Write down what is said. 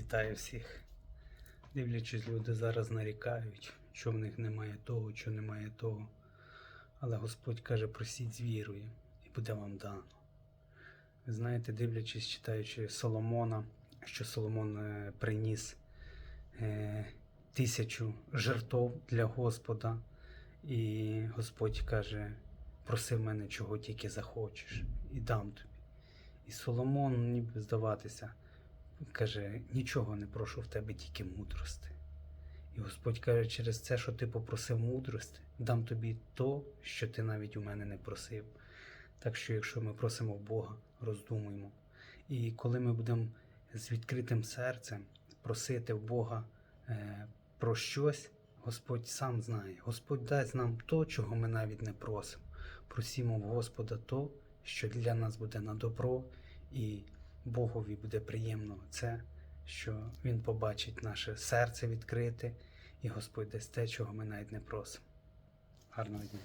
Вітаю всіх. Дивлячись, люди зараз нарікають, що в них немає того, що немає того. Але Господь каже, просіть з вірою, і буде вам дано. Ви знаєте, дивлячись, читаючи Соломона, що Соломон е, приніс е, тисячу жертв для Господа, і Господь каже, проси в мене чого тільки захочеш, і дам тобі. І Соломон, ніби здаватися, каже: нічого не прошу в тебе, тільки мудрости. І Господь каже, через це, що ти попросив мудрости, дам тобі то, що ти навіть у мене не просив. Так що, якщо ми просимо Бога, роздумуємо. І коли ми будемо з відкритим серцем просити в Бога е, про щось, Господь сам знає. Господь дасть нам то, чого ми навіть не просимо. Просімо в Господа то, що для нас буде на добро, і Богові буде приємно це, що Він побачить наше серце відкрите, і Господь дасть те, чого ми навіть не просимо. Гарного дня.